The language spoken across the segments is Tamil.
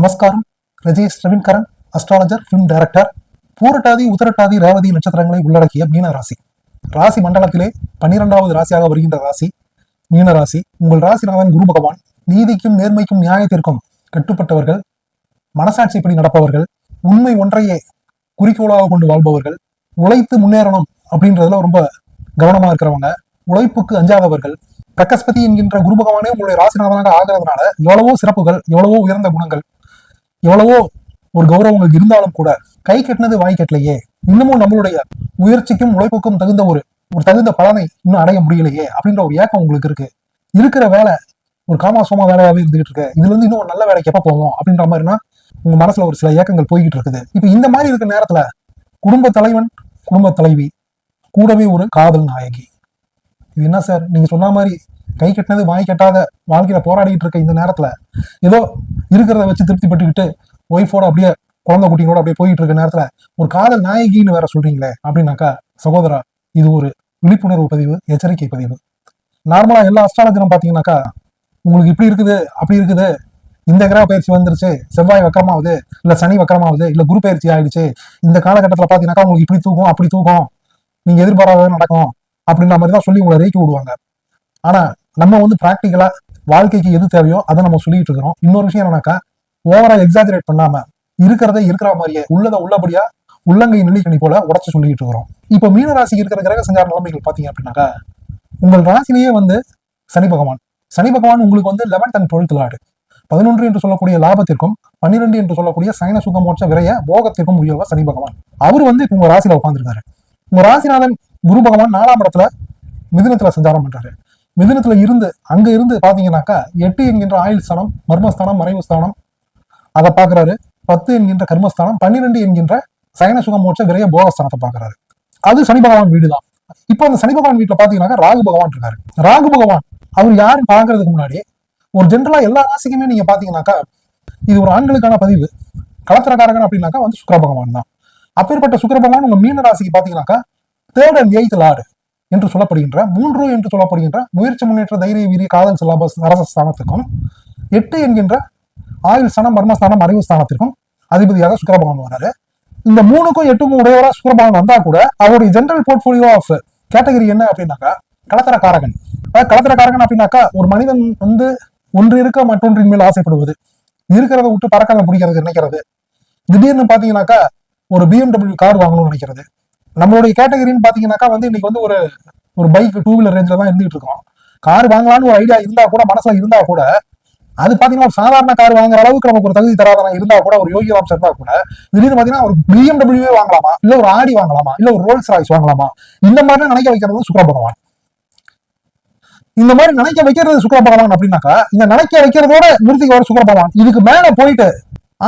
நமஸ்காரம். Rajesh Ravinkaran astrologer film director Purattathi Uttarattathi Revathi நட்சத்திரங்களை உள்ளடக்கிய மீன ராசி. ராசி மண்டலத்திலே பன்னிரெண்டாவது ராசியாக வருகின்ற ராசி மீன ராசி. உங்கள் ராசிநாதன் குரு பகவான் நீதிக்கும் நேர்மைக்கும் நியாயத்திற்கும் கட்டுப்பட்டவர்கள் மனசாட்சிப்படி நடப்பவர்கள் உண்மை ஒன்றையே குறிக்கோளாக கொண்டு வாழ்பவர்கள் உழைத்து முன்னேறணும் அப்படின்றதுல ரொம்ப கவனமா இருக்கிறவங்க உழைப்புக்கு அஞ்சாதவர்கள் பிரகஸ்பதி என்கின்ற குரு பகவானே உங்களுடைய ராசிநாதனாக ஆகிறதுனால எவ்வளவோ சிறப்புகள் எவ்வளவோ உயர்ந்த குணங்கள் எவ்வளவோ ஒரு கௌரவங்கள் இருந்தாலும் கூட கை கட்டினது வாய் கட்டலையே. இன்னமும் நம்மளுடைய முயற்சிக்கும் உழைப்புக்கும் தகுந்த ஒரு ஒரு தகுந்த பலனை இன்னும் அடைய முடியலையே அப்படின்ற ஒரு ஏக்கம் உங்களுக்கு இருக்கு. இருக்கிற வேலை ஒரு காமா சோமா வேலையாவே இருந்துகிட்டு இருக்கு. இதுல இருந்து இன்னும் ஒரு நல்ல வேலைக்கு எப்ப போவோம் அப்படின்ற மாதிரினா உங்க மனசுல ஒரு சில ஏக்கங்கள் போய்கிட்டு இருக்குது. இப்ப இந்த மாதிரி இருக்கிற நேரத்துல குடும்ப தலைவன் குடும்ப தலைவி கூடவே ஒரு காதல் நாயகி. இது என்ன சார்? நீங்க சொன்ன மாதிரி கை கட்டினது வாய் கட்டாத வாழ்க்கையில போராடிக்கிட்டு இருக்க இந்த நேரத்துல ஏதோ இருக்கிறத வச்சு திருப்திப்பட்டுக்கிட்டு ஒய்ஃபோட அப்படியே குழந்தை குட்டிங்களோட அப்படியே போயிட்டு இருக்க நேரத்துல ஒரு காதல் நாயகின்னு வேற சொல்றீங்களே அப்படின்னாக்கா சகோதரா இது ஒரு விழிப்புணர்வு பதிவு எச்சரிக்கை பதிவு. நார்மலா எல்லா அஸ்ட்ராலஜரும் பாத்தீங்கன்னாக்கா உங்களுக்கு இப்படி இருக்குது அப்படி இருக்குது இந்த கிரக பயிற்சி வந்துருச்சு செவ்வாய் வக்கரமாகுது இல்ல சனி வக்கரமாகுது இல்ல குரு பயிற்சி ஆயிடுச்சு இந்த காலகட்டத்துல பாத்தீங்கன்னாக்கா உங்களுக்கு இப்படி தூக்கும் அப்படி தூக்கும் நீங்க எதிர்பாராத நடக்கும் அப்படின்ற மாதிரி தான் சொல்லி உங்களை ரேக்கி விடுவாங்க. ஆனா நம்ம வந்து பிராக்டிக்கலா வாழ்க்கைக்கு எது தேவையோ அதை நம்ம சொல்லிட்டு இருக்கிறோம். இன்னொரு விஷயம் என்னன்னாக்கா ஓவரா எக்ஸாஜரேட் பண்ணாம இருக்கிறத இருக்கிற மாதிரியே உள்ளதை உள்ளபடியா உள்ளங்கை நெல்லிக்கணி போல உடச்சு சொல்லிட்டு இருக்கிறோம். இப்போ மீன ராசிக்கு இருக்கிற கிரக சஞ்சார நிலைமைகள் பாத்தீங்க அப்படின்னாக்கா உங்கள் ராசிலேயே வந்து சனி பகவான். சனி பகவான் உங்களுக்கு வந்து லெவன்த் அண்ட் டுவெல்த் லாடு பதினொன்று என்று சொல்லக்கூடிய லாபத்திற்கும் பன்னிரெண்டு என்று சொல்லக்கூடிய சைன சுகமோட்ச விரைய போகத்திற்கும் உரியவர் சனி பகவான். அவர் வந்து இப்போ உங்க ராசியில உட்காந்துருக்காரு உங்க ராசிநாதன் குரு பகவான் நாலாம் இடத்துல மிதினத்துல சஞ்சாரம் பண்றாரு. மிதனத்துல இருந்து அங்க இருந்து பாத்தீங்கன்னாக்கா எட்டு என்கின்ற ஆயுள் ஸ்தானம் மர்மஸ்தானம் மறைவு ஸ்தானம். அதை பாக்குறாரு. பத்து என்கின்ற கர்மஸ்தானம் பன்னிரெண்டு என்கின்ற சயன சுகமோட்ச விரைய போகஸ்தானத்தை பாக்குறாரு. அது சனி பகவான் வீடு தான் இப்போ அந்த சனி பகவான் வீட்டுல பாத்தீங்கன்னாக்கா ராகு பகவான் இருக்காரு. ராகு பகவான் அவர் யாரும் பாக்குறதுக்கு முன்னாடி ஒரு ஜென்ரலா எல்லா ராசிக்குமே நீங்க பாத்தீங்கன்னாக்கா இது ஒரு ஆண்களுக்கான பதிவு. கலத்திரக்காரகன் அப்படின்னாக்கா வந்து சுக்கர பகவான் தான். அப்பேற்பட்ட சுக்கர பகவான் உங்க மீன ராசிக்கு பாத்தீங்கன்னாக்கா தேர்ட் அண்ட் எய்த் லார்டு என்று சொல்லப்படுகின்ற மூன்று என்று சொல்லப்படுகின்ற முயற்சி முன்னேற்ற தைரிய வீரிய காதல் சிலபஸ் அரச ஸ்தானத்துக்கும் எட்டு என்கின்ற ஆயுள் ஸ்தானம் மர்மஸ்தானம் அறிவு ஸ்தானத்திற்கும் அதிபதியாக சுக்கரபகவான் வராரு. இந்த மூணுக்கும் எட்டுக்கும் உடையவராக சுக்கரபகவான் வந்தா கூட அவருடைய ஜென்ரல் போர்ட்போலியோ ஆஃப் கேட்டகரி என்ன அப்படின்னாக்கா கலத்தரக்காரகன். அதாவது கலத்தரக்காரகன் அப்படின்னாக்கா ஒரு மனிதன் வந்து ஒன்று இருக்க மற்றொன்றின் மேல் ஆசைப்படுவது இருக்கிறத விட்டு பறக்கிறத பிடிக்கிறது நினைக்கிறது திடீர்னு பாத்தீங்கன்னாக்கா ஒரு பிஎம்டபிள்யூ கார் வாங்கணும்னு நினைக்கிறது. நம்மளுடைய கேட்டகரின்னு பாத்தீங்கன்னாக்கா வந்து இன்னைக்கு வந்து ஒரு ஒரு பைக் டூ வீலர் ரேஞ்சில தான் இருந்துகிட்டு இருக்கோம். கார் வாங்கலாம்னு ஒரு ஐடியா இருந்தா கூட மனசுல இருந்தா கூட அது பாத்தீங்கன்னா ஒரு சாதாரண கார் வாங்குற அளவுக்கு நமக்கு ஒரு தகுதி தராதனா இருந்தா கூட ஒரு யோகி ராம்ஸ் இருந்தா கூட திடீர்னு பாத்தீங்கன்னா ஒரு பிஎம்டபிள்யூ வாங்கலாமா? இல்ல ஒரு ஆடி வாங்கலாமா? இல்ல ஒரு ரோல்ஸ் ராய்ஸ் வாங்கலாமா? இந்த மாதிரி நினைக்க வைக்கிறது சுக்கர பகவான். இந்த மாதிரி நினைக்க வைக்கிறது சுக்கர பகவான் அப்படின்னாக்கா இந்த நினைக்க வைக்கிறதோட நிறுத்திக்கு வர சுக்கர பகவான். இதுக்கு மேல போயிட்டு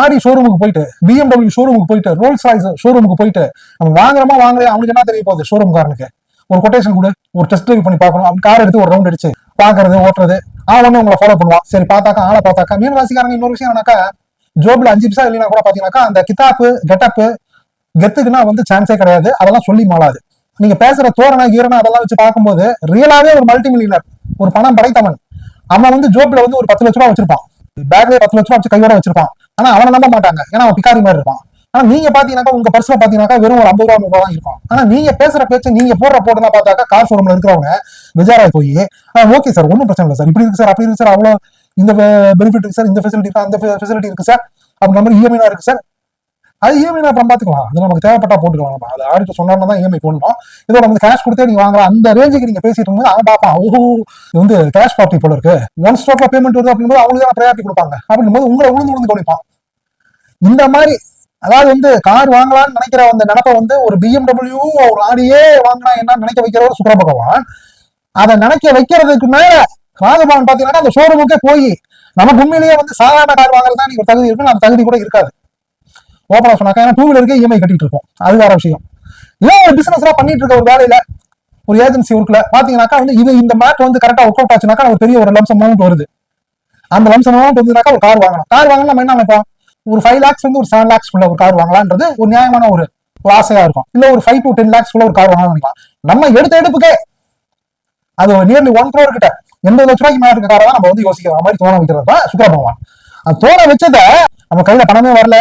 ஆடி ஷோரூமுக்கு போயிட்டு பிஎம்டபிள்யூ ஷோரூமுக்கு போயிட்டு ரோல்ஸ் ராய்ஸ் ஷோரூமுக்கு போயிட்டு நம்ம வாங்குறோமா வாங்கலையா? அவனுக்கு என்ன தெரிய போகுது? ஷோரூம் காரனுக்கு. ஒரு கொட்டேஷன் கூட ஒரு டெஸ்ட் டிரைவ் பண்ணி பார்க்கணும். அவன் கார் எடுத்து ஒரு ரவுண்ட் அடிச்சு பாக்குறது ஓட்டுறது. அவன் வந்து உங்களை ஃபாலோ பண்ணுவான். சரி பார்த்தாக்கா ஆளை பார்த்தாக்கா. மீன் ராசிக்காரங்க இன்னொரு விஷயம் என்னக்கா ஜோப்ல அஞ்சு பிசா இல்லைன்னா கூட பாத்தீங்கன்னாக்கா அந்த கிதாப்பு கெட்டப்பு கெத்துக்குன்னா வந்து சான்ஸே கிடையாது. அதெல்லாம் சொல்லி மாளாது. நீங்க பேசுற தோரணை கீரணை அதெல்லாம் வச்சு பார்க்கும்போது ரியலாவே ஒரு மல்டி மில்லியனர் ஒரு பணம் படைத்தவன் அவன் வந்து ஜோப்ல வந்து ஒரு பத்து லட்ச ரூபா வச்சிருப்பான். பேக்ல பத்து லட்ச ரூபா வச்சு கையோட வச்சிருப்பான். ஆனா அவனை நம்ப மாட்டாங்க. ஏன்னா அவன் பிக்காரி மாதிரி இருப்பான். ஆனா நீங்க பாத்தீங்கன்னாக்கா உங்க பர்சனை பாத்தீங்கன்னாக்கா வெறும் ஒரு ஐம்பது ரூபா நூறு தான் இருக்கும். ஆனா நீங்க பேசுற பேச்சு நீங்க போடுற போட்டுலாம் பார்த்தாக்கா கார் ஷோரூம்ல இருக்கிறவங்க பெஜாராய் போய் ஓகே சார் ஒன்றும் பிரச்சனை இல்லை சார் இப்படி இருக்கு சார் அப்படி இருக்கு சார் அவ்வளோ இந்த பெனிஃபிட் இருக்கு சார் இந்த ஃபெசிலிட்டி இருக்கு அந்த ஃபெசிலிட்டி இருக்கு சார் அப்படின்ற மாதிரி இஎம்ஐ இருக்கு சார் அது இஎம்ஐ அப்புறம் பார்த்துக்கலாம் அது நமக்கு தேவைப்பட்டா போட்டுக்கலாம் நம்ம. அது ஆடிட்டு சொன்னா தான் இஎம்ஐ போடணும். இதோட வந்து கேஷ் கொடுத்தே நீங்க வாங்கலாம். அந்த ரேஞ்சுக்கு நீங்க பேசிட்டு இருக்கும்போது அவன் பார்ப்பான். ஓஹோ இது வந்து கேஷ் பார்ட்டி போல இருக்கு. ஒன் ஸ்டாப்ல பேமெண்ட் வருது அப்படிங்கும்போது அவங்களுக்கு தான் ப்ரையாரிட்டி கொடுப்பாங்க. அப்படிங்கும்போது உங்களை உளுந்து உளுந்து கவனிப்பான். இந்த மாதிரி அதாவது வந்து கார் வாங்கலாம்னு நினைக்கிற அந்த நினப்பை வந்து ஒரு பிஎம்டபிள்யூ ஒரு ஆடியே வாங்கினா என்னன்னு நினைக்க வைக்கிறவர் சுக்கர பகவான் அதை நினைக்க வைக்கிறதுக்கு மேல ராஜபவன் பாத்தீங்கன்னா அந்த ஷோரூமுக்கே போய் நமக்கு உண்மையிலேயே வந்து சாதாரண கார் வாங்குறதா நீங்க தகுதி இருக்குன்னு அந்த தகுதி கூட இருக்காது. ஓப்பனாக சொன்னாக்கா ஏன்னா டூ வீலருக்கே இஎம்ஐ கட்டிட்டு இருக்கோம் அது வேற விஷயம். ஏன் ஒரு பிசினஸ் பண்ணிட்டு இருக்க ஒரு வேலையில ஒரு ஏஜென்சி ஒர்க்ல பாத்தீங்கன்னாக்கா வந்து இது இந்த மேட் வந்து கரெக்டா ஒர்க் அவுட் ஆச்சுனாக்கா ஒரு பெரிய ஒரு லம்சம் அமௌண்ட் வருது. அந்த லம்சம் அமௌண்ட் வந்துனாக்கா ஒரு கார் வாங்கணும் கார் வாங்கணும் நம்ம என்ன நினைப்போம்? ஒரு ஃபைவ் லேக்ஸ் வந்து ஒரு செவன் லேக்ஸ் உள்ள ஒரு கார் வாங்கலான்றது ஒரு நியாயமான ஒரு ஒரு ஆசையா இருக்கும். இல்ல ஒரு ஃபைவ் டு டென் லேக்ஸ் உள்ள ஒரு கார் வாங்கலாம் நம்ம எடுத்த எடுப்புக்கே அது நியர்லி ஒன் க்ரோர் கிட்ட எண்பது லட்ச ரூபாய்க்கு மேல இருக்க காரை தான் நம்ம வந்து யோசிக்கிற மாதிரி தோண வைக்கிறது தான் சுக்கர பகவான் அது தோண வச்சத நம்ம கையில பணமே வரல.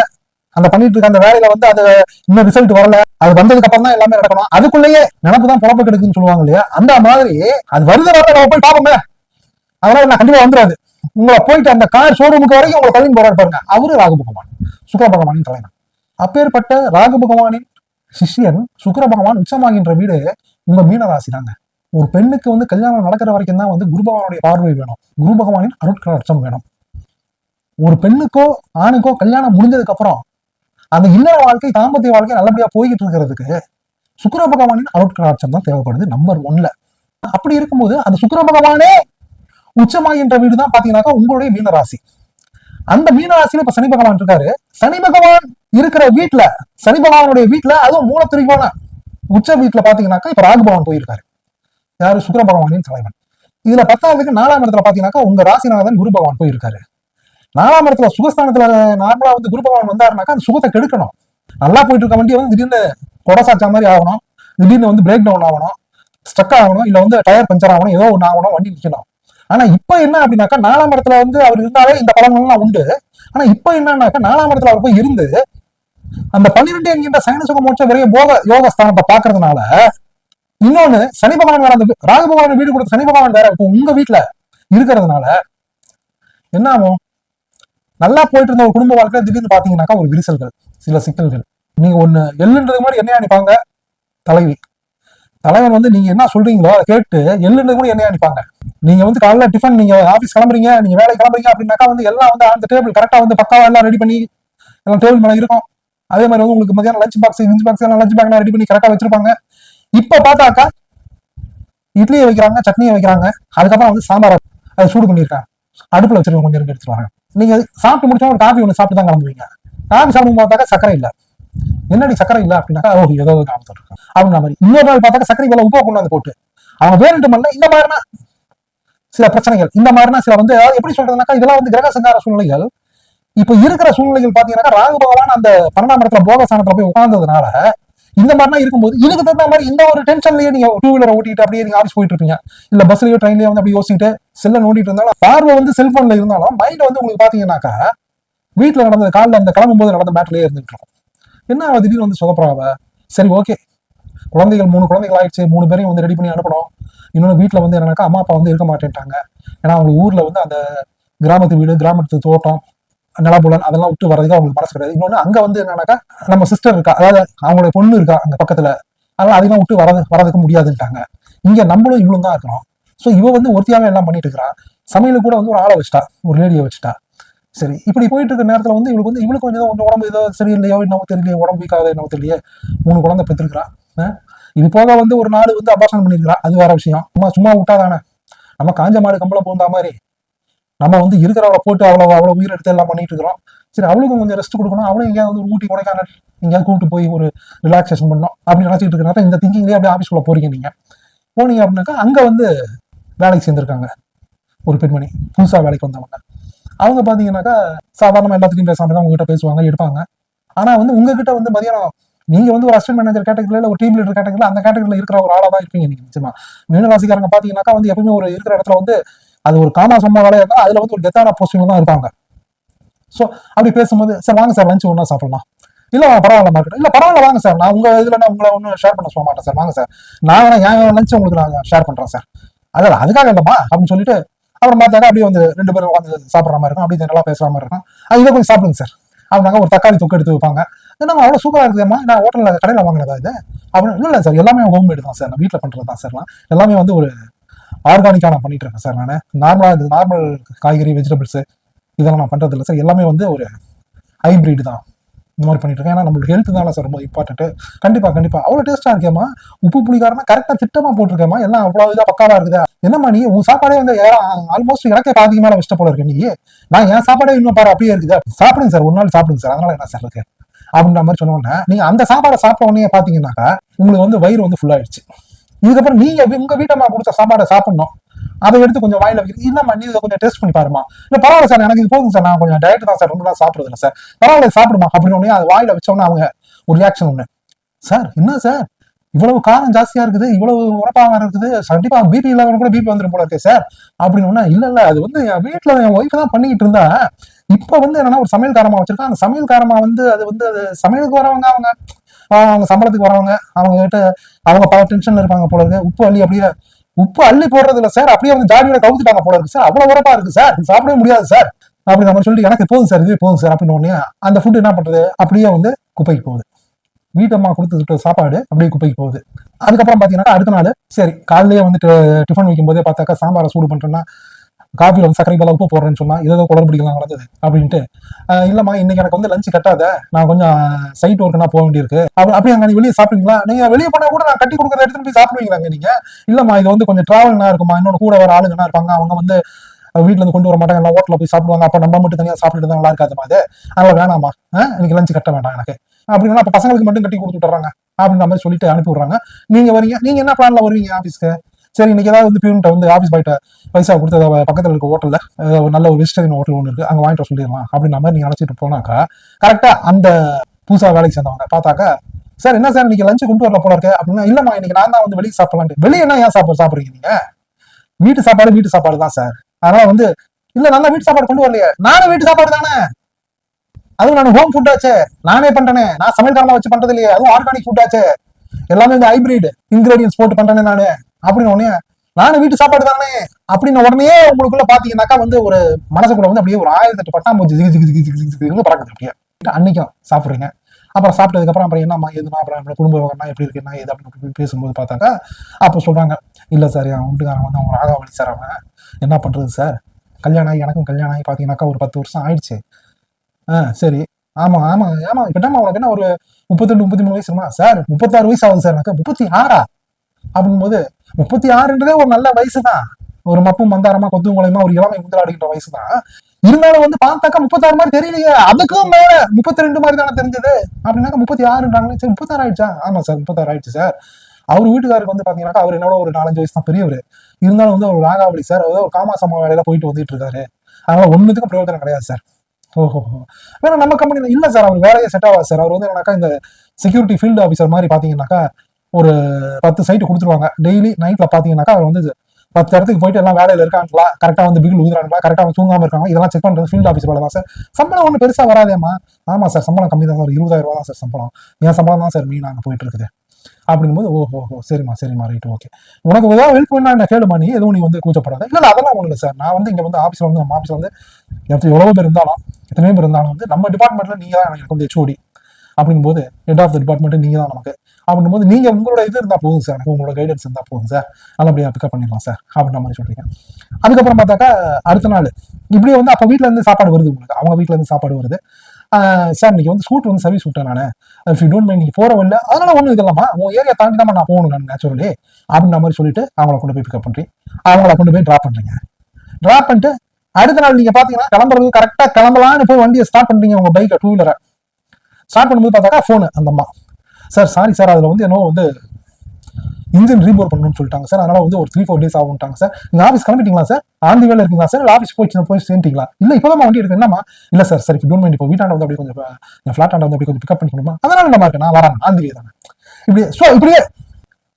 அந்த பண்ணிட்டு இருக்க அந்த வேலையில வந்து அது இன்னும் ரிசல்ட் வரல. அது வந்ததுக்கு அப்புறம் தான் எல்லாமே நடக்கணும். அதுக்குள்ளேயே நினப்பு தான் புழப்பு கெடுக்குன்னு சொல்லுவாங்க இல்லையா? அந்த மாதிரி அது வருது வரல நம்ம போய் பார்ப்போமே. அதனால நான் கண்டிப்பா வந்துடாது. உங்களை போயிட்டு அந்த கார் ஷோரூமுக்கு வரைக்கும் உங்களை தள்ளின்னு போறாரு பாருங்க. அவரு ராகு பகவான். சுக்கர பகவானின் தலைவன். அப்பேற்பட்ட ராகு பகவானின் சிஷ்யன் சுக்கர பகவான் உச்சமாகின்ற வீடு உங்க மீன ராசி தாங்க. ஒரு பெண்ணுக்கு வந்து கல்யாணம் நடக்கிற வரைக்கும் தான் வந்து குரு பகவானுடைய பார்வை வேணும். குரு பகவானின் அருட்கடாட்சம் வேணும். ஒரு பெண்ணுக்கோ ஆணுக்கோ கல்யாணம் முடிஞ்சதுக்கு அப்புறம் அந்த இல்லற வாழ்க்கை தாம்பத்திய வாழ்க்கை நல்லபடியா போய்கிட்டு இருக்கிறதுக்கு சுக்கர பகவானின் அருட்கடாட்சம் தான் தேவைப்படுது நம்பர் ஒன்ல அப்படி இருக்கும்போது அந்த சுக்கர பகவானே உச்சமாகின்ற வீடு தான் பாத்தீங்கன்னாக்கா உங்களுடைய மீனராசி. அந்த மீனராசியில இப்ப சனி பகவான் இருக்காரு. சனி பகவான் இருக்கிற வீட்டுல சனி பகவானுடைய வீட்டுல அதுவும் மூலத்திரிகோண உச்ச வீட்டுல பாத்தீங்கன்னாக்கா இப்ப ராகுபவன் போயிருக்காரு. யாரு? சுக்கர பகவானின் தலைவன். இதுல பத்தாவதுக்கு நாலாம் இடத்துல பாத்தீங்கன்னாக்கா உங்க ராசிநாதன் குரு பகவான் போயிருக்காரு. நாலாம் இடத்துல சுகஸ்தானத்துல நார்மலா வந்து குரு பகவான் வந்தாருனாக்கா அந்த சுகத்தை கெடுக்கணும். நல்லா போயிட்டு இருக்க வண்டி வந்து திடீர்னு கொடசாச்சா மாதிரி ஆகணும். திடீர்னு வந்து பிரேக் டவுன் ஆகணும். ஸ்டக் ஆகணும். இல்ல வந்து டயர் பஞ்சர் ஆகணும். ஏதோ ஒன்று ஆகணும். வண்டி நிக்கணும். ஆனா இப்ப என்ன அப்படின்னாக்கா நாலாம் இடத்துல வந்து அவர் இருந்தாலே இந்த பலன்கள்லாம் உண்டு. ஆனா இப்ப என்னன்னாக்கா நாலாம் இடத்துல அவர் போய் இருந்து அந்த பன்னிரெண்டு என்கின்ற சயன மோட்சம் வரைய போக யோக ஸ்தானத்தை பாக்குறதுனால இன்னொன்னு சனி பகவான் வேற அந்த ராகு பகவான் வீடு கொடுத்த சனி பகவான் வேற இப்போ உங்க வீட்டுல இருக்கிறதுனால என்ன ஆகும்? நல்லா போயிட்டு இருந்த ஒரு குடும்ப வாழ்க்கையில திடீர்னு பாத்தீங்கன்னாக்கா ஒரு விரிசல்கள் சில சிக்கல்கள். நீங்க ஒண்ணு எள்ளுன்றது மாதிரி என்ன நினைப்பாங்க தலைவி. தலைவன் வந்து நீங்க என்ன சொல்றீங்களோ அதை கேட்டு எள்ளுன்றது கூட என்ன நினைப்பாங்க நீங்க வந்து காலைல டிஃபன் நீங்க ஆபீஸ் கிளம்புறீங்க நீங்க வேலை கிளம்புறீங்க அப்படின்னாக்கா வந்து எல்லாம் வந்து அந்த டேபிள் கரெக்டா வந்து பக்காவா எல்லாம் ரெடி பண்ணி எல்லாம் டேபிள் மேல இருக்கும். அதே மாதிரி வந்து உங்களுக்கு மதியானம் லஞ்ச் பாக்ஸ் லஞ்ச் பாக்ஸ் எல்லாம் லஞ்ச் பேக்லாம் ரெடி பண்ணி கரெக்டா வச்சிருப்பாங்க. இப்ப பார்த்தாக்கா இட்லியை வைக்கிறாங்க சட்னியை வைக்கிறாங்க அதுக்கப்புறம் வந்து சாம்பார் அதை சூடு பண்ணியிருக்காங்க. அடுப்புல வச்சிருக்க கொஞ்சம் எடுத்துருவாங்க நீங்க சாப்பிட்டு முடிச்சா ஒரு காஃபி ஒன்று சாப்பிட்டு தான் கிளம்புவீங்க காஃபி சாப்பிடும் பார்த்தாக்கா சக்கரை இல்ல. என்னடி சக்கரை இல்ல அப்படின்னாக்கா ஓ ஏதோ காமிட்டு இருக்கும் அப்படின்ற மாதிரி. இன்னொரு நாள் பார்த்தாக்கா சக்கரை வேலை உப்பா கொண்டாந்து போட்டு அவங்க வேணுட்டு பண்ணல இந்த மாதிரினா சில பிரச்சனைகள் இந்த மாதிரினா சில வந்து எப்படி சொல்றதுனாக்கா இதெல்லாம் வந்து கிரக சங்கார சூழ்நிலைகள். இப்ப இருக்கிற சூழ்நிலைகள் பாத்தீங்கன்னாக்கா ராகு பகவான் அந்த பன்னெண்டாம் இடத்துல போக ஸ்தானத்துல போய் உட்கார்ந்ததுனால இந்த மாதிரிலாம் இருக்கும்போது இதுக்கு தகுந்த மாதிரி இந்த ஒரு டென்ஷன்லயே நீங்க டூ வீலரை ஓட்டிட்டு அப்படியே நீங்க ஆஃபீஸ் போயிட்டு இருப்பீங்க. இல்ல பஸ்லயோ ட்ரெயின்லயோ வந்து அப்படி யோசிச்சுட்டு செல்ல நோண்டிட்டு இருந்தாலும் பார்வை வந்து செல்போன்ல இருந்தாலும் மைண்ட் வந்து உங்களுக்கு பாத்தீங்கன்னாக்கா வீட்டுல நடந்த காலில் அந்த கிளம்பும் போது நடந்த மேட்டர்லயே இருந்துட்டு இருக்கும். என்ன அவ திடீர்னு வந்து சொதப்புறாவ சரி ஓகே குழந்தைகள் மூணு குழந்தைகள் ஆயிடுச்சு. மூணு பேரையும் வந்து ரெடி பண்ணி அனுப்பணும். இன்னொன்று வீட்டில் வந்து என்னன்னாக்கா அம்மா அப்பா வந்து இருக்க மாட்டேன்ட்டாங்க. ஏன்னா அவங்க ஊர்ல வந்து அந்த கிராமத்து வீடு கிராமத்து தோட்டம் நிலபுலன் அதெல்லாம் விட்டு வர்றதுக்கு அவங்களுக்கு மனசு கிடையாது. இன்னொன்று அங்கே வந்து என்னன்னாக்கா நம்ம சிஸ்டர் இருக்கா அதாவது அவங்களுடைய பொண்ணு இருக்கா அந்த பக்கத்தில். அதெல்லாம் அதெல்லாம் விட்டு வரது வரதுக்கு முடியாதுன்ட்டாங்க. இங்கே நம்மளும் இவளும் தான் இருக்கிறோம். ஸோ இவ வந்து ஒருத்தியாவே எல்லாம் பண்ணிட்டு இருக்கிறான் சமையலுக்கு கூட வந்து ஒரு ஆளை வச்சுட்டா ஒரு லேடியை வச்சுட்டா. சரி இப்படி போயிட்டு இருக்க நேரத்தில் வந்து இவளுக்கு வந்து இவளுக்கு கொஞ்சம் கொஞ்சம் உடம்பு ஏதோ சரியில்லையோ என்னவோ தெரியலையோ உடம்பு வீக்காக என்னவோ தெரியலையே மூணு குழந்தை பெற்றிருக்கிறா. இது போக வந்து ஒரு நாடு வந்து அபாசனம் பண்ணிருக்கிறா. அது வேற விஷயம். சும்மா சும்மா விட்டாதானே நம்ம காஞ்ச மாடு கம்பளம் பூந்தா மாதிரி. நம்ம வந்து இருக்கிறவளை போட்டு அவ்வளோ அவ்வளோ உயிர் எடுத்து எல்லாம் பண்ணிட்டு இருக்கிறோம். சரி அவளுக்கும் கொஞ்சம் ரெஸ்ட் கொடுக்கணும். அவளும் எங்கேயாவது வந்து ஒரு ஊட்டி கொடைக்கானல் எங்கேயாவது கூப்பிட்டு போய் ஒரு ரிலாக்ஸேஷன் பண்ணணும் அப்படி நினச்சிட்டு இருக்கிறனால இந்த திங்கிங்லேயே அப்படியே ஆஃபீஸ்க்குள்ள போறீங்க நீங்க. போனீங்க அப்படின்னாக்கா அங்க வந்து வேலைக்கு சேர்ந்துருக்காங்க. ஒரு பெண்மணி புதுசாக வேலைக்கு வந்தவங்க. அவங்க பார்த்தீங்கன்னாக்கா சாதாரணமாக எல்லாத்துலையும் பேசாமல் தான் உங்ககிட்ட பேசுவாங்க எடுப்பாங்க. ஆனால் வந்து உங்ககிட்ட வந்து மதியானம் நீங்கள் வந்து ஒரு அசிஸ்டன்ட் மேனேஜர் கேட்டகரியில ஒரு டீம் லீடர் கேட்டகரியில் அந்த கேட்டகரியில் இருக்கிற ஒரு ஆளாக தான் இருப்பீங்க நீங்க நிச்சயமா. மீனராசிக்காரங்க பார்த்தீங்கன்னாக்கா வந்து எப்பவுமே ஒரு இருக்கிற இடத்துல வந்து அது ஒரு காமா சம்மா வேலையா இருந்தா அதுல வந்து ஒரு கெத்தான போஸ்டிங்ல தான் இருப்பாங்க ஸோ அப்படி பேசும்போது சார் வாங்க சார் லஞ்ச் ஒன்றா சாப்பிடலாம். இல்ல பரவாயில்ல மார்க்கெட் இல்ல பரவாயில்ல வாங்க சார். நான் உங்க இதுல நான் உங்களை ஒன்றும் ஷேர் பண்ண சொல்ல மாட்டேன் சார். வாங்க சார். நான் வேணா என் லஞ்ச் உங்களுக்கு நான் ஷேர் பண்றேன் சார். அதில் அதுக்காக இல்லைம்மா அப்படின்னு சொல்லிட்டு அப்புறம் பார்த்தாக்க அப்படியே வந்து ரெண்டு பேரும் உட்காந்து சாப்பிட்ற மாதிரி இருக்கும். அப்படியே நல்லா பேசுற மாதிரி இருக்கும். அது இதை கொஞ்சம் சாப்பிடுங்க சார். அப்படின்னாங்க ஒரு தக்காளி தொக்கு எடுத்து வைப்பாங்க. என்னம்மா அவ்வளோ சூப்பராக இருக்குதும்மா நான் ஹோட்டலில் கடையில் வாங்கினதா இது? அப்படின்னு இல்லை இல்லை சார். எல்லாமே ஹோம் மேடு தான் சார். நான் வீட்டில் பண்ணுறது தான் சார் எல்லாமே வந்து ஒரு ஆர்கானிக்காக நான் பண்ணிட்டு இருக்கேன் சார் நான். நார்மலாக இது நார்மல் காய்கறி வெஜிடபிள்ஸ் இதெல்லாம் நான் பண்ணுறது இல்லை சார். எல்லாமே வந்து ஒரு ஹைப்ரிட் தான். இந்த மாதிரி பண்ணிட்டு இருக்கேன் ஏன்னா நம்மளுக்கு ஹெல்த் தானே சார் ரொம்ப இம்பார்ட்டன்ட் கண்டிப்பா கண்டிப்பா. அவ்வளோ டேஸ்டா இருக்கேம்மா. உப்பு புளிக்காரமா கரெக்டா திட்டமா போட்டிருக்கேம்மா. எல்லாம் அவ்வளவு இதா பக்காவா இருக்குதா? என்னம்மா நீ? உன் சாப்பாடே வந்து ஆல்மோஸ்ட் எனக்கே பாதிக்கு மேல வச்சிட்ட போல இருக்கேன் நீ? நான் என் சாப்பாடே இன்னும் பாரு அப்படியே இருக்குது? சாப்பிடுங்க சார். ஒரு நாள் சாப்பிடுங்க சார். அதனால என்ன சார் இருக்கு? அப்படின்ற மாதிரி சொன்னோன்னே நீங்க அந்த சாப்பாடை சாப்பிட்ட உடனே பாத்தீங்கன்னாக்கா உங்களுக்கு வந்து வயிறு வந்து full ஆயிடுச்சு. இதுக்கப்புறம் நீங்க உங்க வீட்டம்மா கொடுத்த சாப்பாடை சாப்பிடணும். அதை எடுத்து கொஞ்சம் வாயில வைக்கிறது இல்லம்மா நீ இதை கொஞ்சம் டேஸ்ட் பண்ணி பாருமா இல்ல பரவாயில்ல சார் எனக்கு இது போதும் சார் நான் கொஞ்சம் டயட் தான் சார் ரொம்ப நாள் சாப்பிடுறது இல்லை சார் பரவாயில்ல சாப்பிடுமா? அப்படின்னு உடனே அது வாயில வச்சோன்னே அவங்க ஒரு ரியாக்ஷன் ஒண்ணு. சார் என்ன சார் இவ்வளவு காரம் ஜாஸ்தியா இருக்குது இவ்வளவு உரப்பாக இருக்குது. கண்டிப்பா பிபி இல்லாம கூட பிபி வந்துடும் போல இருக்கே சார் அப்படின்னு இல்ல இல்ல அது வந்து என் வீட்டுல என் ஒய்ஃப் தான் பண்ணிக்கிட்டு இருந்தா. இப்ப வந்து என்னன்னா ஒரு சமையல்காரமா வச்சிருக்கா. அந்த சமையல்காரமா வந்து அது வந்து அது சமையலுக்கு வரவங்க அவங்க. அவங்க சம்பளத்துக்கு வரவங்க அவங்க கிட்ட அவங்க பல டென்ஷன்ல இருப்பாங்க போல இருக்கு. உப்பு அள்ளி அப்படியே உப்பு அள்ளி போடுறது இல்ல சார் அப்படியே வந்து ஜாடியோட கவுத்துட்டாங்க போல இருக்கு சார் அவ்வளவு உரப்பா இருக்கு சார் சாப்பிடவே முடியாது சார் அப்படி நம்ம சொல்லிட்டு எனக்கு போதும் சார் இதுவே போதும் சார் அப்படின்னு உடனே அந்த ஃபுட் என்ன பண்றது? அப்படியே வந்து குப்பைக்கு போகுது. வீட்டம்மா கொடுத்து விட்ட சாப்பாடு அப்படியே குப்பைக்கு போகுது. அதுக்கப்புறம் பாத்தீங்கன்னா அடுத்த நாள் சரி காலையிலேயே வந்துட்டு டிஃபன் வைக்கும் போதே பார்த்தாக்கா சாம்பாரை சூடு பண்றேன்னா காஃபில வந்து சர்க்கரை பதிலா உப்பு போடுறேன்னு சொன்னா ஏதோ குளறுபடிக்கலாம் நடந்தது அப்படின்ட்டு. இல்லைம்மா இல்லம்மா இன்னைக்கு எனக்கு வந்து லஞ்ச் கட்டாத. நான் கொஞ்சம் சைட் ஒர்க்குனா போக வேண்டியிருக்கு. அப்படி அப்படியே அங்கே நீ வெளியே சாப்பிடுவீங்களா? நீங்க வெளியே போனா கூட நான் கட்டி கொடுக்குறத எடுத்துட்டு போய் சாப்பிடுவீங்களாங்க நீங்க? இல்லம்மா இது வந்து கொஞ்சம் டிராவல்னா இருக்குமா? இன்னொன்று கூட வர ஆளுங்கனா இருப்பாங்க. அவங்க வந்து அஹ் இருந்து கொண்டு வர மாட்டாங்க. எல்லாம் ஹோட்டலில் போய் சாப்பிடுவாங்க. அப்போ நம்ம மட்டும் தனியாக சாப்பிட்டு தான் நல்லா இருக்காதுமா அது. அதனால வேணாமா ஆஹ் இன்னைக்கு லஞ்ச் கட்ட வேண்டாம் எனக்கு. அப்படின்னா அப்போ பசங்களுக்கு மட்டும் கட்டி கொடுத்து விட்டுறாங்க. அப்படின்ற மாதிரி சொல்லிட்டு அனுப்பி விடுறாங்க. நீங்க வரீங்க. நீங்க என்ன பிளான்ல வருவீங்க ஆஃபீஸ்க்கு சரி இன்னைக்கு ஏதாவது வந்து பியூன்ட்ட வந்து ஆஃபீஸ் பாய்ட்ட பைசா கொடுத்து பக்கத்தில் இருக்க ஹோட்டலில் ஒரு நல்ல ஒரு வெஜிடேரியன் ஹோட்டல் ஒன்று இருக்கு. அங்கே வாங்கிட்டு வர சொல்லிடலாம் அப்படின்ற மாதிரி நீங்கள் நினச்சிட்டு போனாக்கா கரெக்டாக அந்த புதுசாக வேலைக்கு சேர்ந்தவங்க பார்த்தாக்கா சார் என்ன சார் இன்னைக்கு லஞ்சு கொண்டு வரல போல இருக்கு அப்படின்னா இல்லம்மா இன்னைக்கு நான் தான் வந்து வெளியே சாப்பிடலான்ட்டு. வெளியே என்ன ஏன் சாப்பாடு சாப்பிடுறீங்க நீங்க? வீட்டு சாப்பாடு வீட்டு சாப்பாடு தான் சார். அதனால வந்து இல்ல நான் தான் வீட்டு சாப்பாடு கொண்டு வரலையே. நானும் வீட்டு சாப்பாடு தானே. அதுவும் நான் ஹோம் ஃபுட் ஆச்சு. நானே பண்றேனே. நான் சமையல்காரமா வச்சு பண்றது இல்லையே. அதுவும் ஆர்கானிக் ஃபுட் ஆச்சு. எல்லாமே இந்த ஹைபிரிட் இன்கிரீடியன்ஸ் போட்டு பண்றேனே நானு. அப்படின்னு உடனே நானும் வீட்டு சாப்பாடு தானே? அப்படின்னு உடனே உங்களுக்குள்ள பாத்தீங்கன்னாக்கா வந்து ஒரு மனசுக்குள்ள வந்து அப்படியே ஒரு ஆயிரத்தி எட்டு பட்டாம்பூச்சி ஜிகு ஜிகு ஜிகு ஜிகு ஜிகு பறக்குது அப்படியே. அன்னைக்கும் சாப்பிடுறீங்க. அப்புறம் சாப்பிட்டதுக்கு அப்புறம் அப்புறம் என்னம்மா எதுனா அப்புறம் நம்ம குடும்ப விவரம்னா எப்படி இருக்கு என்ன ஏது அப்படின்னு பேசும்போது பார்த்தாக்கா அப்போ சொல்றாங்க இல்லை சார் என் வீட்டுக்காரன் வந்து அவங்க ராகாவளி சார் அவன் என்ன பண்றது சார்? கல்யாணம் ஆகி எனக்கும் கல்யாணம் ஆகி பார்த்தீங்கன்னாக்கா ஒரு பத்து வருஷம் ஆயிடுச்சு. ஆ சரி. ஆமா ஆமா ஆமா. இப்ப என்னம்மா உனக்கு என்ன ஒரு முப்பத்தெண்டு முப்பத்தி மூணு வயசுமா சார் முப்பத்தாறு வயசு ஆகுது சார் எனக்கு. முப்பத்தி ஆறா? அப்படிங்கும்போது முப்பத்தி ஆறுன்றதே ஒரு நல்ல வயசு தான் ஒரு மப்பும் மந்தாரமா கொத்தும் குலையுமா ஒரு இளமை முதலாடுகின்ற வயசு தான் இருந்தாலும் வந்து பார்த்தாக்கா முப்பத்தாறு மாதிரி தெரியலையே. அதுக்கும் மேல முப்பத்தி ரெண்டு மாதிரி தானே தெரிஞ்சது. அப்படின்னாக்கா முப்பத்தி ஆறுன்றாங்களே. சரி முப்பத்தாறு ஆயிடுச்சா? ஆமா சார் முப்பத்தாறு ஆயிடுச்சு சார். அவர் வீட்டுக்காருக்கு வந்து பாத்தீங்கன்னாக்கா அவர் என்னோட ஒரு நாலஞ்சு வயசு தான் பெரியவர். இருந்தாலும் வந்து அவர் ராகாவளி சார் அதாவது ஒரு காமாசமா வேலையில போயிட்டு வந்துட்டு இருக்காரு. அதனால ஒண்ணுத்துக்கும் பிரயோஜனம் கிடையாது சார். ஓஹோ வேற நம்ம கம்பெனி இல்ல சார் அவர் வேலையே செட் ஆகாது சார். அவர் வந்து என்னன்னாக்கா இந்த செக்யூரிட்டி ஃபீல்டு ஆஃபீஸர் மாதிரி பாத்தீங்கன்னாக்கா ஒரு பத்து சைட்டு கொடுத்துருவாங்க. டெய்லி நைட்ல பாத்தீங்கன்னாக்கா அவர் வந்து பத்து இடத்துக்கு போயிட்டு எல்லாம் வேலையில இருக்காங்களா? கரெக்டா வந்து பில் ஊதுறாங்களா? கரெக்டா வந்து தூங்காம இருக்காங்க இதெல்லாம் செக் பண்றது ஃபீல்ட் ஆஃபீஸ் வேலை தான் சார் சம்பளம் ஒன்றும் பெருசா வராதேம்மா. ஆமா சார் சம்பளம் கம்மி தான் சார் இருபதாயிரம் ரூபா தான் சார் சம்பளம். என் சம்பளம் தான் சார் மீன் அங்கே போயிட்டு இருக்குது அப்படிங்கும்போது ஓஹோ ஓ சரிம்மா சரிம்மா. ரைட் ஓகே உனக்கு ஏதாவது ஹெல்ப் பண்ணா என்ன கேளுமா நீ. எதுவும் நீ வந்து கூச்சப்படாத. இல்ல அதெல்லாம் ஒண்ணு இல்லை சார் நான் வந்து இங்க வந்து ஆஃபீஸ்ல வந்து நம்ம ஆஃபீஸ்ல வந்து எத்தனை எவ்வளவு பேர் இருந்தாலும் எத்தனையோ பேர் இருந்தாலும் வந்து நம்ம டிபார்ட்மெண்ட்ல நீங்க தான் எனக்கு வந்து ஹெச்ஓடி அப்படிங்கும்போது ஹெட் ஆஃப் த டிபார்ட்மெண்ட் நீங்கள் தான் நமக்கு. அப்படிங்கும்போது நீங்கள் உங்களோட இது இருந்தால் போதும் சார் எனக்கு உங்களோட கைடன்ஸ் இருந்தால் போதும் சார் நல்லபடியாக பிக்கப் பண்ணிடலாம் சார் அப்படின்ற மாதிரி சொல்கிறீங்க அதுக்கப்புறம் பார்த்தாக்கா அடுத்த நாள். இப்படியே வந்து அப்போ வீட்டிலேருந்து இருந்து சாப்பாடு வருது உங்களுக்கு. அவங்க வீட்டிலேருந்து இருந்து சாப்பாடு வருது. சார் இன்னைக்கு வந்து சூட் வந்து சர்வீஸ் விட்டேன் நான். இஃப் யூ டோன்ட் மைண்ட் நீங்கள் போகிற வரல அதனால ஒன்றும் இதெல்லாமா உன் ஏரியா தாண்டி தான் நான் போகணும் நான் நேச்சுரலி அப்படின்ற மாதிரி சொல்லிட்டு அவங்கள கொண்டு போய் பிக்கப் பண்ணுறேன் அவங்கள கொண்டு போய் ட்ராப் பண்ணுறீங்க ட்ராப் பண்ணிட்டு அடுத்த நாள் நீங்கள் பார்த்தீங்கன்னா கிளம்புறது கரெக்டாக கிளம்பலான்னு போய் வண்டியை ஸ்டார்ட் பண்ணுறீங்க உங்கள் பைக்கை டூ வீலரை ஸ்டார்ட் பண்ணும்போது பார்த்தாக்கா ஃபோனு அந்த அம்மா. சார் சாரி சார் அதில் வந்து என்னவோ வந்து இன்ஜின் ரீபோர் பண்ணணும்னு சொல்லிட்டாங்க சார் அதனால வந்து ஒரு த்ரீ ஃபோர் டேஸ் ஆகும்ட்டாங்க சார் நீங்கள் ஆஃபீஸ் கிளம்பிட்டீங்களா சார் ஆந்தி வேலை இருக்கீங்களா சார் ஆஃபீஸ் போய் போய் சேர்ந்துட்டீங்களா? இல்ல இப்போதான் வண்டி இருக்கு என்னமா இல்லை சார் சரி டோன் மைண்ட் இப்போ வீட்டாண்ட வந்து அப்படி கொஞ்சம் என் ஃபிளாட் ஆண்ட வந்து அப்படி கொஞ்சம் பிக்கப் பண்ணிக்கணுமா அதனால நம்ம இருக்கு நான் வரேன் ஆந்தி தானே இப்படி ஸோ இப்படியே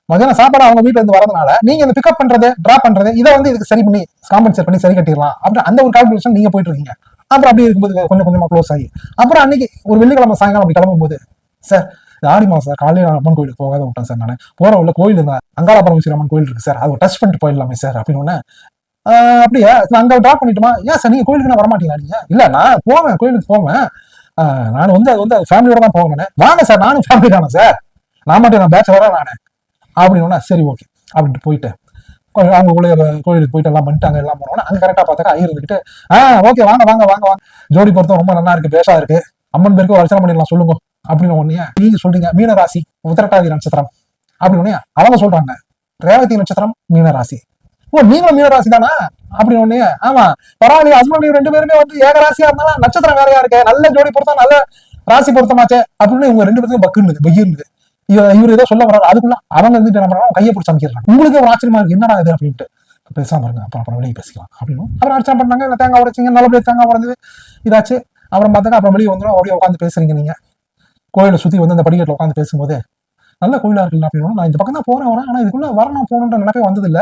மதியானம் சாப்பாடு அவங்க வீட்டில் இருந்து வரதுனால நீங்க இந்த பிக்கப் பண்றது ட்ராப் பண்றது இதை வந்து இதுக்கு சரி பண்ணி காம்பன்சேட் பண்ணி சரி கட்டிடலாம். அப்படி அந்த ஒரு கால்குலேஷன் நீங்க போயிட்டு இருக்கீங்க. அப்புறம் அப்படியே இருக்கும்போது கொஞ்சம் கொஞ்சமாக க்ளோஸ் ஆகி. அப்புறம் அன்னைக்கு ஒரு வெள்ளிக்கிழமை சாயங்காலம் அப்படி கிளம்பும்போது சார் இது ஆடி சார் காலையில் நான் அம்மன் கோயிலுக்கு போகாத விட்டேன் சார் நான் போகிற உள்ள கோயில் இருந்தா அங்காள பரமேஸ்வரி அம்மன் கோயில் இருக்கு சார் அதை டச் பண்ணிட்டு போயிடலாமே சார் அப்படின்னு உடனே, அப்படியே? நான் அங்கே ட்ராப் பண்ணிட்டுமா? ஏன் சார் நீங்கள் கோயிலுக்கு நான் வரமாட்டீங்களா நீங்க? இல்லை நான் போவேன் கோயிலுக்கு போவேன். நான் வந்து அது வந்து ஃபேமிலியோட தான் போவேன் வாங்க சார் நானும் ஃபேமிலி தானே சார் நான் மட்டும் நான் பேச்சுலரா நானு. அப்படின்னு உடனே, சரி ஓகே அப்படின்ட்டு போயிட்டேன் கோ- அவங்க கோயிலுக்கு போயிட்டு எல்லாம் பண்ணிட்டாங்க எல்லாம் போனோம்னா அங்கே கரெக்டாக பார்த்தாக்கா ஐயர் இருந்துகிட்டு ஆ ஓகே வாங்க வாங்க வாங்க வாங்க. ஜோடி பொருத்தம் ரொம்ப நல்லா இருக்கு பேஷா இருக்கு. அம்மன் பேருக்கு ஒரு அர்ச்சனை பண்ணிடலாம் சொல்லுங்க அப்படின்னு உடனே நீங்க சொல்றீங்க மீனராசி உத்திரட்டாதி நட்சத்திரம் அப்படின்னு உடனே அவங்க சொல்றாங்க. ரேவதி நட்சத்திரம் மீனராசி. ஓ நீங்களும் மீனராசி தானா? அப்படின்னு உடனே ஆமா பரவாயில்ல ஹஸ்பண்ட் ரெண்டு பேருமே வந்து ஏக ராசியா இருந்தாலும் நட்சத்திரம் வேறையா இருக்கு நல்ல ஜோடி பொருத்தம் நல்ல ராசி பொருத்தமாச்சே அப்படின்னு இவங்க ரெண்டு பேருக்கும் பக்குன்னு பகிர்ந்து இவர் ஏதோ சொல்ல வர்றாரு. அதுக்குள்ள அவங்க வந்து என்ன பண்றாங்க? கையை பிடிச்சி அமைக்கிறாங்க. உங்களுக்கு ஒரு ஆச்சரியமா இருக்கு. என்னடா இது அப்படின்ட்டு. பேசாம பாருங்க அப்புறம் அப்புறம் வெளியே பேசிக்கலாம். அப்படின்னு. அப்புறம் அர்ச்சனை பண்ணாங்க இல்லை தேங்காய் உடைச்சிங்க. நல்லபடியாக தேங்காய் உடஞ்சது. இதாச்சு. அப்புறம் பார்த்தாங்க அப்புறம் வெளியே வந்துடும் அப்படியே உட்காந்து பேசுறீங்க நீங்க. கோயிலை சுத்தி வந்து அந்த படிக்கட்டில் உட்காந்து பேசும்போது. நல்ல கோயிலா இருக்குல்ல அப்படின்னு. நான் இந்த பக்கம் தான் போறேன் வரேன் ஆனா இதுக்குள்ள வரணும் போகணுன்ற நினைப்பே வந்தது இல்ல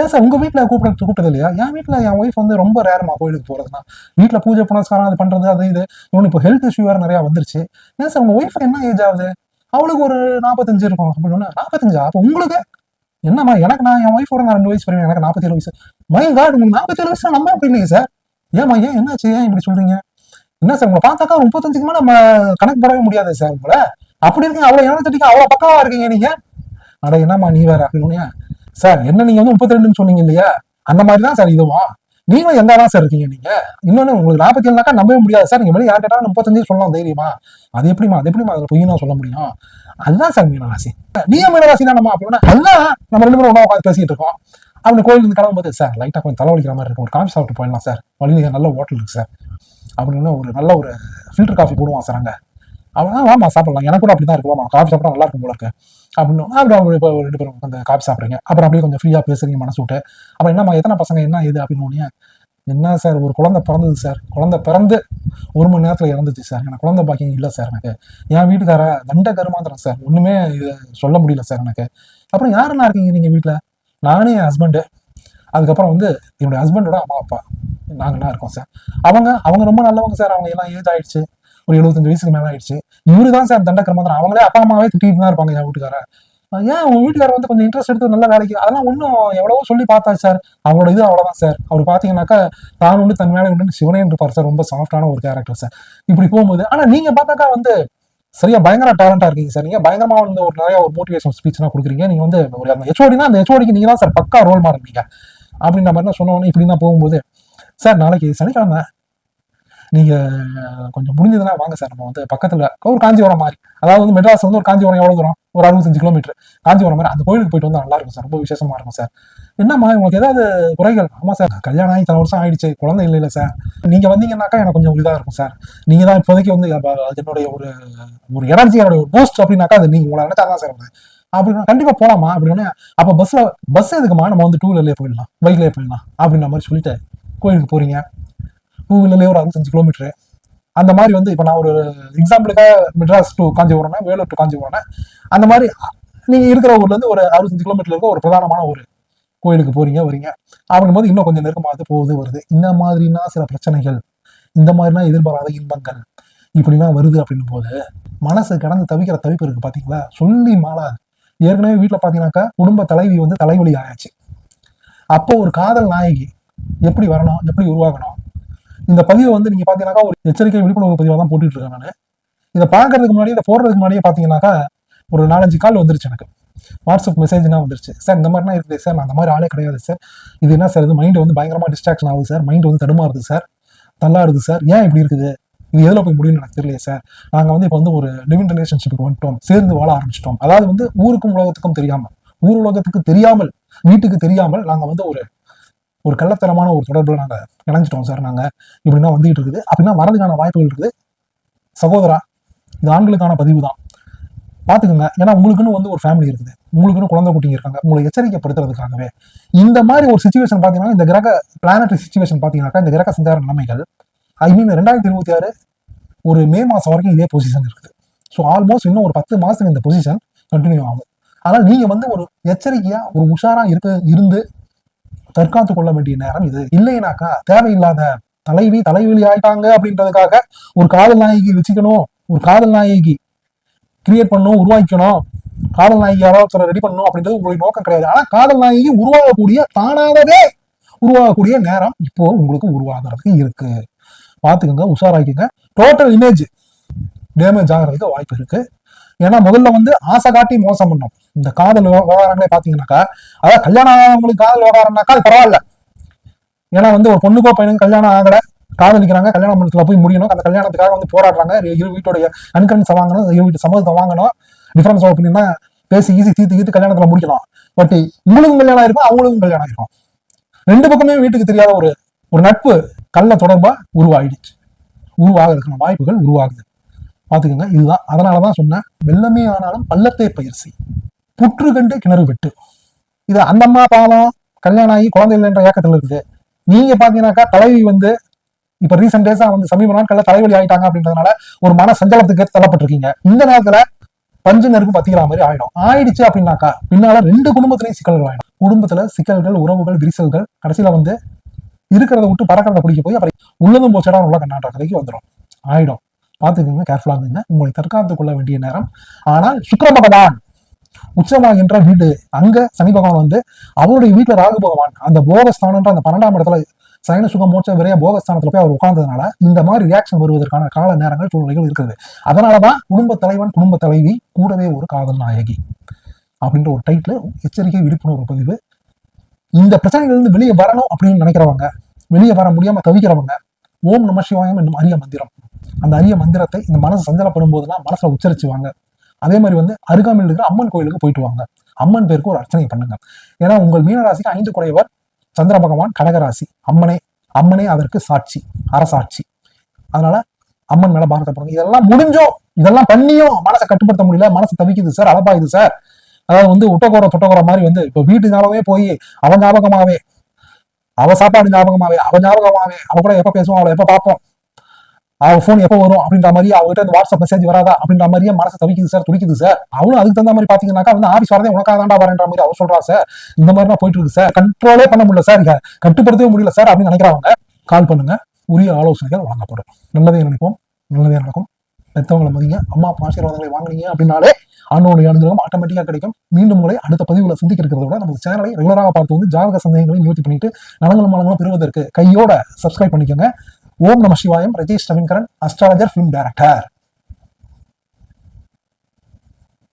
ஏன் சார் உங்க வீட்டுல கூப்பிட கூப்பிட்டது இல்லையா என் வீட்டுல என் ஒய்ஃப் வந்து ரொம்ப ரேரமா கோயிலுக்கு போறதுனா வீட்டுல பூஜை புனஸ்காரம் அது பண்றது அது இது. இவனு இப்போ ஹெல்த் இஷ்யூ வேற நிறைய வந்துருச்சு. ஏன் சார் உங்க ஒய்ஃப் என்ன ஏஜ் ஆகுது? அவளுக்கு ஒரு நாற்பத்தஞ்சு இருக்கும். அப்படின்னு நாற்பத்தஞ்சா அப்போ உங்களுக்கு? என்னம்மா எனக்கு நான் என் ஒய்ஃபோட நான் ரெண்டு வயசு பெரியவன் எனக்கு நாற்பத்தேழு வயசு. மை காட் உங்களுக்கு நாற்பத்தேழு வயசு நம்ம அப்படி இல்லைங்க சார் ஏம்மா ஏன் என்னாச்சு? ஏன் இப்படி சொல்றீங்க? என்ன சார் உங்களை பார்த்தாக்கா முப்பத்தஞ்சுக்கு மேலே நம்ம கணக்கு போடவே முடியாது சார் உங்களை. அப்படி இருக்கீங்க எவ்வளோ எழுநூத்தட்டிக்கு அவ்வளோ பக்கவா இருக்கீங்க நீங்க. அட என்னம்மா நீ வேற அப்படின்னு சார் என்ன நீங்க வந்து முப்பத்தி ரெண்டுன்னு சொன்னீங்க இல்லையா? அந்த மாதிரி தான் சார் இதுவும். நீங்களும் எங்க தான் சார் இருக்கீங்க நீங்க? இன்னொன்னு உங்களுக்கு நாற்பத்தி ஏழுனாக்கா நம்பவே முடியாது சார். நீங்க மேலே யார் கேட்டாலும் முப்பத்தஞ்சு சொல்லலாம் தைரியமா. அது எப்படிமா அது எப்படிமா அதுல பொய்னா சொல்ல முடியும். அதுதான் சார் மீனராசி. நீங்க மீனராசி நம்ம அப்படின்னா அதுதான் நம்ம ரெண்டு பேரும் ஒன்றா உட்காந்து பேசிட்டு இருக்கோம். அவங்க கோயிலுக்கு இருந்து கிளம்பும்போது சார் லைட்டா கொஞ்சம் தலைவலிக்கிற மாதிரி இருக்கும். ஒரு காஃபி சாப்பிட்டு போயிடலாம் சார். வழியில் நல்ல ஹோட்டல் இருக்கு சார். அப்படின்னு ஒரு நல்ல ஒரு ஃபில்டர் காஃபி போடுவான் சார் அங்கே. அவன் "ஆ, வாமா சாப்பிடலாம். எனக்கு கூட அப்படிதான் இருக்கு. வாமா காஃபி சாப்பிட்டா நல்லா இருக்கும் போல இருக்கு. அப்படின்னு அப்புறம் அவங்க இப்போ ரெண்டு பேரும் அந்த காஃபி சாப்பிட்றீங்க. அப்புறம் அப்படியே கொஞ்சம் ஃப்ரீயாக பேசுறீங்க மனசு விட்டு. அப்புறம் என்னம்மா எத்தனை பசங்க என்ன இது அப்படின்னு என்ன சார் ஒரு குழந்தை பிறந்தது சார். குழந்தை பிறந்து ஒரு மணி நேரத்தில் இறந்துச்சு சார். எனக்கு குழந்தை பாக்கியம் இல்லை சார் எனக்கு. என் வீட்டுக்கார தண்ட கருமாந்திரம் சார். ஒன்றுமே இது சொல்ல முடியல சார் எனக்கு. அப்புறம் யாரெல்லாம் இருக்கீங்க நீங்கள் வீட்டில் நானே என் ஹஸ்பண்டு அதுக்கப்புறம் வந்து என்னுடைய ஹஸ்பண்டோட அம்மா அப்பா. நாங்கள்லாம் இருக்கோம் சார். அவங்க அவங்க ரொம்ப நல்லவங்க சார். அவங்க எல்லாம் ஏஜ் ஆயிடுச்சு. ஒரு எழுபத்தஞ்சு வயசுக்கு மேல ஆயிடுச்சு. இவரு தான் சார் தண்ட கருமாந்திரம் அவங்களே அப்பா அம்மாவே திட்டிட்டு தான் இருப்பாங்க என் வீட்டுக்காரன் ஏன் உங்க வீட்டுக்காரர் வந்து கொஞ்சம் இன்ட்ரெஸ்ட் எடுத்து நல்ல வேலைக்கு? அதெல்லாம் ஒன்றும் எவ்வளவோ சொல்லி பார்த்தா சார். அவரோட இது அவ்வளோதான் சார். அவர் பார்த்தீங்கன்னாக்கா தான் உண்டு தன் மேலே உண்டு சிவனே இருப்பார் சார். ரொம்ப சாஃப்டான ஒரு கேரக்டர் சார். இப்படி போகும்போது ஆனால் நீங்கள் பார்த்தாக்கா வந்து சரியா பயங்கர டேலண்டா இருக்கீங்க சார். நீங்க பயங்கரமா வந்து ஒரு நிறைய ஒரு மோட்டிவேஷன் ஸ்பீச்லாம் கொடுக்குறீங்க. நீங்க வந்து ஒரு அந்த ஹெச்ஓடினா அந்த ஹெச்ஓடிக்கு நீங்க தான் சார் பக்கா ரோல் மாடல் அப்படின்ற மாதிரி தான் சொன்ன உடனே இப்படி தான் போகும்போது சார் நாளைக்கு சனிக்கிழமை நீங்கள் கொஞ்சம் முடிஞ்சதுன்னா வாங்க சார். நம்ம வந்து பக்கத்தில் ஒரு காஞ்சிபுரம் மாதிரி. அதாவது வந்து மெட்ராஸ் வந்து ஒரு காஞ்சிபுரம் எவ்வளோ தூரம்? ஒரு அறுபத்தஞ்சு கிலோமீட்டர் காஞ்சிபுரம் மாதிரி அந்த கோயிலுக்கு போயிட்டு வந்தால் நல்லா இருக்கும் சார். ரொம்ப விசேஷமாக இருக்கும் சார். என்னம்மா உங்களுக்கு ஏதாவது குறைகள்? ஆமாம் சார். கல்யாணம் ஆகி தலை வருஷம் ஆயிடுச்சு. குழந்தை இல்லை இல்லை சார். நீங்கள் வந்தீங்கன்னாக்கா எனக்கு கொஞ்சம் இதாக இருக்கும் சார். நீங்கள் தான் இப்போதைக்கு வந்து என்னுடைய ஒரு ஒரு எனர்ஜி என்னுடைய ஒரு பூஸ்ட் அப்படின்னாக்கா அது நீங்கள் உங்களை நினைச்சா தான் சார் அப்படின்னு அப்படின்னா போகலாமா போலாமா அப்படின்னு அப்போ பஸ்ஸில் பஸ் எதுக்குமா நம்ம வந்து டூ வீலர்லேயே போயிடலாம். பைக்லேயே போயிடலாம். அப்படின்ற மாதிரி சொல்லிட்டு கோயிலுக்கு போகிறீங்க டூ வீலர்லேயே ஒரு அறுபத்தஞ்சு கிலோமீட்டர் அந்த மாதிரி வந்து இப்போ நான் ஒரு எக்ஸாம்பிளுக்காக மெட்ராஸ் டு காஞ்சிபுரம்னா வேலூர் டு காஞ்சிபுரம்னா அந்த மாதிரி நீங்கள் இருக்கிற ஊர்லேருந்து ஒரு அறுபத்தஞ்சு கிலோமீட்டர் இருக்க ஒரு பிரதானமான ஒரு கோயிலுக்கு போகிறீங்க வரீங்க. அப்படிங்கும்போது இன்னும் கொஞ்சம் நெருக்கமாக போகுது வருது. இந்த மாதிரினா சில பிரச்சனைகள். இந்த மாதிரினா எதிர்பாராத இன்பங்கள். இப்படிலாம் வருது அப்படின்னும் போது மனசு கடந்து தவிக்கிற தவிப்பு இருக்குது பார்த்தீங்களா சொல்லி மாளாது. ஏற்கனவே வீட்டில் பார்த்தீங்கன்னாக்கா குடும்ப தலைவி வந்து தலைவலி ஆயாச்சு. அப்போ ஒரு காதல் நாயகி எப்படி வரணும்? எப்படி உருவாகணும்? இந்த பதிவை வந்து நீங்க பாத்தீங்கன்னாக்கா ஒரு எச்சரிக்கை விழிப்புணர்வு பதிவாக தான் போட்டுட்டு இருக்கேன் நான். இதை பார்க்கறதுக்கு முன்னாடி இதை போடுறதுக்கு முன்னாடியே பாத்தீங்கன்னாக்கா ஒரு நாலஞ்சு கால் வந்துருச்சு எனக்கு. வாட்ஸ்அப் மெசேஜ்னா வந்துருச்சு. சார் இந்த மாதிரிலாம் இருக்குது சார். நான் அந்த மாதிரி ஆளே கிடையாது சார். இது என்ன சார்? இது மைண்ட் வந்து பயங்கரமா டிஸ்ட்ராக்ஷன் ஆகுது சார். மைண்ட் வந்து தடுமாறுது சார். தள்ளாடுது சார். ஏன் இப்படி இருக்குது? இது எதில் போய் முடியும்னு எனக்கு தெரியல சார். நாங்கள் வந்து இப்போ வந்து ஒரு டிவின் ரிலேஷன்ஷிப்புக்கு வந்துட்டோம். சேர்ந்து வாழ ஆரம்பிச்சிட்டோம். அதாவது வந்து ஊருக்கும் உலகத்துக்கும் தெரியாமல் ஊர் உலகத்துக்கு தெரியாமல் வீட்டுக்கு தெரியாமல் நாங்கள் வந்து ஒரு ஒரு கள்ளத்தனமான ஒரு தொடர்பில் நாங்கள் இணைஞ்சிட்டோம் சார். நாங்கள் இப்படின்னா வந்துகிட்டு இருக்குது. அப்படின்னா வரதுக்கான வாய்ப்புகள் இருக்குது. சகோதரா இது ஆண்களுக்கான பதிவு தான் பார்த்துக்குங்க ஏன்னா உங்களுக்குன்னு வந்து ஒரு ஃபேமிலி இருக்குது. உங்களுக்குன்னு குழந்தை குட்டிங்க இருக்காங்க. உங்களை எச்சரிக்கைப்படுத்துறதுக்காகவே. இந்த மாதிரி ஒரு சுச்சுவேஷன் பார்த்தீங்கன்னா இந்த கிரக பிளானட்ரி சுச்சுவேஷன் பார்த்தீங்கன்னாக்கா இந்த கிரக சஞ்சார நிலைமைகள் ஐ மீன் ரெண்டாயிரத்தி இருபத்தி ஆறு ஒரு மே மாதம் வரைக்கும் இதே பொசிஷன் இருக்குது. ஸோ ஆல்மோஸ்ட் இன்னும் ஒரு பத்து மாதத்துக்கு இந்த பொசிஷன் கண்டினியூ ஆகும். ஆனால் நீங்கள் வந்து ஒரு எச்சரிக்கையாக ஒரு உஷாராக இருக்க இருந்து தற்காத்து கொள்ள வேண்டிய நேரம் இது. இல்லைனாக்கா தேவையில்லாத தலைவி தலைவலி ஆயிட்டாங்க அப்படின்றதுக்காக ஒரு காதல் நாயகி வச்சுக்கணும். ஒரு காதல் நாயகி கிரியேட் பண்ணணும் உருவாக்கணும். காதல் நாயகி யாராவது ரெடி பண்ணணும் அப்படின்றது உங்களுடைய நோக்கம் கிடையாது. ஆனா காதல் நாயகி உருவாகக்கூடிய தானாகவே உருவாகக்கூடிய நேரம் இப்போ உங்களுக்கு உருவாகிறதுக்கு இருக்கு. பாத்துக்கோங்க உஷாராக்கிங்க டோட்டல் இமேஜ் டேமேஜ் ஆகிறதுக்கு வாய்ப்பு இருக்கு. ஏன்னா முதல்ல வந்து ஆசை காட்டி மோசம் பண்ணோம். இந்த காதல் விவகாரங்களே பாத்தீங்கன்னாக்கா அதாவது கல்யாணம் ஆனவங்களுக்கு காதல் விவகாரம்னாக்கா அது பரவாயில்ல. ஏன்னா வந்து ஒரு பொண்ணுக்கோ பையனுக்கு கல்யாணம் ஆகல காதலிக்கிறாங்க கல்யாண மண்டலத்துல போய் முடியணும். அந்த கல்யாணத்துக்காக வந்து போராடுறாங்க. இரு- வீட்டோடைய வீட்டுடைய அன்கன்ஸ் வாங்கணும் இரு வீட்டு சமூகத்தை வாங்கணும். டிஃபரன்ஸ் ஒப்பீனியன் பேசி ஈஸி தீர்த்து கீத்து கல்யாணத்துல முடிக்கலாம் பட் உங்களுக்கும் கல்யாணம் ஆயிருக்கும் அவங்களுக்கும் கல்யாணம் ஆயிருக்கும். ரெண்டு பக்கமே வீட்டுக்கு தெரியாத ஒரு ஒரு நட்பு கள்ள தொடர்பா உருவாயிடுச்சு. உருவாகிறதுக்கான வாய்ப்புகள் உருவாகுது. பாத்துக்கோங்க இதுதான். அதனாலதான் சொன்னேன். வெள்ளமே ஆனாலும் பள்ளத்தை பயிற்சி. புற்று கண்டு கிணறு வெட்டு. இது அந்தம்மா பாலம் கல்யாணம் ஆகி குழந்தை இல்லைன்ற ஏக்கத்துல இருக்குது. நீங்க பாத்தீங்கன்னாக்கா தலைவி வந்து இப்ப ரீசெண்ட் டேஸா வந்து சமீப நாட்கள்ல தலைவலி ஆயிட்டாங்க அப்படின்றதுனால ஒரு மன சஞ்சலத்துக்கு தள்ளப்பட்டிருக்கீங்க. இந்த நேரத்துல பஞ்சு நெருப்பு பத்திக்கிற மாதிரி ஆயிடும். ஆயிடுச்சு அப்படின்னாக்கா பின்னால ரெண்டு குடும்பத்திலையும் சிக்கல்கள் ஆயிடும். குடும்பத்துல சிக்கல்கள் உறவுகள் விரிசல்கள் கடைசியில வந்து இருக்கிறத விட்டு பறக்கிறத பிடிக்க போய் அப்புறம் உள்ளதும் போச்சடா உள்ள கண்ணாட்ட கதைக்கு வந்துடும் ஆயிடும். பார்த்துக்கோங்க கேர்ஃபுல்லாக இருந்தீங்க உங்களை தற்காத்துக் கொள்ள வேண்டிய நேரம். ஆனால் சுக்கர பகவான் உச்சமாகின்ற வீடு அங்க சனி பகவான் வந்து அவருடைய வீட்டுல ராகு பகவான். அந்த போகஸ்தானன்ற அந்த பன்னெண்டாம் இடத்துல சைன சுகம் மோட்ச விரைய போகஸ்தானத்துல போய் அவர் உட்கார்ந்ததுனால இந்த மாதிரி ரியாக்ஷன் வருவதற்கான கால நேரங்கள் சூழ்நிலைகள் இருக்குது. அதனாலதான் குடும்ப தலைவன் குடும்ப தலைவி கூடவே ஒரு காதல் நாயகி அப்படின்ற ஒரு டைட்டில் எச்சரிக்கை விழிப்புணர்வு பதிவு. இந்த பிரச்சனைகள் இருந்து வெளியே வரணும் அப்படின்னு நினைக்கிறவங்க வெளியே வர முடியாம தவிக்கிறவங்க ஓம் நம சிவாயம் என்னும் அரிய மந்திரம். அந்த அரிய மந்திரத்தை இந்த மனசு சஞ்சலப்படும் போதெல்லாம் மனசுல உச்சரிச்சுவாங்க. அதே மாதிரி வந்து அருகாமையில் இருக்கிற அம்மன் கோயிலுக்கு போயிட்டு வாங்க. அம்மன் பேருக்கு ஒரு அர்ச்சனை பண்ணுங்க. ஏன்னா உங்கள் மீனராசிக்கு ஐந்து குறைவர் சந்திர பகவான் கடகராசி. அம்மனே அம்மனே அதற்கு சாட்சி அரசாட்சி. அதனால அம்மன் மேல பாரத்தை போடுங்க இதெல்லாம் முடிஞ்சோ இதெல்லாம் பண்ணியும் மனசை கட்டுப்படுத்த முடியல மனசு தவிக்குது சார் அலப்பாயுது சார். அதாவது வந்து உட்டகோர தொட்டகோர மாதிரி வந்து இப்ப வீட்டு ஞாபகமே போய் அவன் ஞாபகமாவே அவ சாப்பாடு ஞாபகமாவே அவ ஞாபகமாவே அவ கூட எப்ப பேசுவோம் அவளை எப்ப பார்ப்போம். அவ ஃபோன் எப்போ வரும் அப்படின்ற மாதிரி அவர்கிட்ட அந்த வாட்ஸ்அப் மெசேஜ் வராதா அப்படின்ற மாதிரியே மனசு தவிக்குது சார் துடிக்குது சார் அவளும் அதுக்கு தகுந்த மாதிரி பாத்தீங்கன்னாக்கா வந்து ஆஃபீஸ் வரதே உனக்காக தாண்டா வரேன்ற மாதிரி அவர் சொல்றா சார் இந்த மாதிரி போயிட்டு இருக்கு சார் கண்ட்ரோலே பண்ண முடியல சார் கட்டுப்படுத்தவே முடியல சார் அப்படின்னு நினைக்கிறவங்க கால் பண்ணுங்க. உரிய ஆலோசனைகள் வழங்கப்படும். நல்லதே நினைப்போம். நல்லதே நடக்கும். பெத்தவங்களை மதிங்க. அம்மா அப்பா ஆசீர்வாதங்களை வாங்குனீங்க அப்படின்னாலே ஆண்டோடைய அனுகிரகம் ஆட்டோமேட்டிக்காக கிடைக்கும். மீண்டும் உங்களை அடுத்த பதிவுகளை சந்திக்க இருக்கிறத விட நம்ம சேனலை ரெகுலராக பார்த்து வந்து ஜாதக சந்தேகங்களை நிவர்த்தி பண்ணிட்டு நலங்கள் மலங்களும் பெறுவதற்கு கையோட சப்ஸ்கிரைப் பண்ணிக்கோங்க. ஓம் நம Sivayam Rajesh Ravinkaran astrologer film director